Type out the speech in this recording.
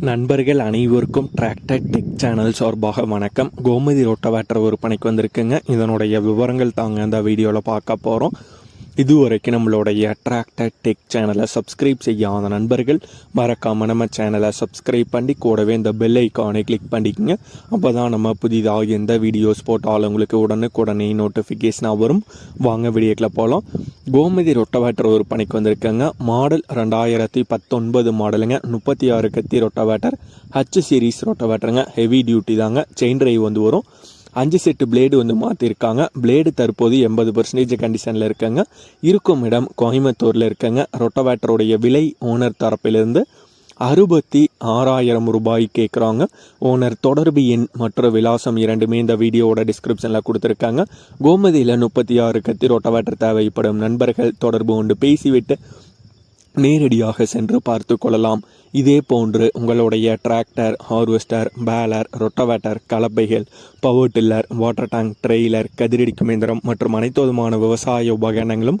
நண்பர்கள் அனைவருக்கும் tractor tech channel சார்பாக வணக்கம். கோமதி ரோட்டவேட்டர் விற்பனைக்கு வந்திருக்குங்க. இதனுடைய விவரங்கள் தாங்க இந்த வீடியோவில் பார்க்க போகிறோம் இதுவரைக்கும் நம்மளுடைய அட்ராக்டட் டெக் சேனலை சப்ஸ்கிரைப் செய்யாத நண்பர்கள் மறக்காமல் நம்ம சேனலை சப்ஸ்கிரைப் பண்ணி கூடவே இந்த பெல் ஐக்கானை கிளிக் பண்ணிக்கோங்க. அப்போ தான் நம்ம புதிதாக எந்த வீடியோஸ் போட்டாலும் உங்களுக்கு உடனுக்குடனே நோட்டிஃபிகேஷனாக வரும். வாங்க வீடியோக்கில் போகலாம் கோமதி ரொட்டவேட்டர் ஒரு பணிக்கு வந்திருக்கங்க. மாடல் ரெண்டாயிரத்தி பத்தொன்பது மாடலுங்க. முப்பத்தி ஆறு கத்தி ரொட்டவேட்டர். ஹச் சீரிஸ் ரொட்டவேட்டருங்க. ஹெவி டியூட்டி தாங்க. செயின் ட்ரைவ் வந்து வரும். அஞ்சு செட்டு பிளேடு வந்து மாற்றிருக்காங்க பிளேடு தற்போது எண்பது பர்சன்டேஜ் கண்டிஷனில் இருக்காங்க. இருக்கும் இடம் கோயம்புத்தூரில் இருக்கங்க. ரொட்டவேட்டருடைய விலை ஓனர் தரப்பிலிருந்து அறுபத்தி ஆறாயிரம் ரூபாய் கேட்குறாங்க ஓனர் தொடர்பு எண் மற்ற விலாசம் இரண்டுமே இந்த வீடியோவோட டிஸ்கிரிப்ஷனில் கொடுத்துருக்காங்க. கோமதியில் முப்பத்தி ஆறு கத்தி ரொட்டவேட்டர் தேவைப்படும் நண்பர்கள் தொடர்பு கொண்டு பேசிவிட்டு நேரடியாக சென்று பார்த்து கொள்ளலாம். இதே போன்று உங்களுடைய tractor harvester baler rotavator கலப்பைகள் power tiller water tank trailer கதிரடிக்கும் இயந்திரம் மற்றும் அனைத்து விதமான விவசாய உபகரணங்களும்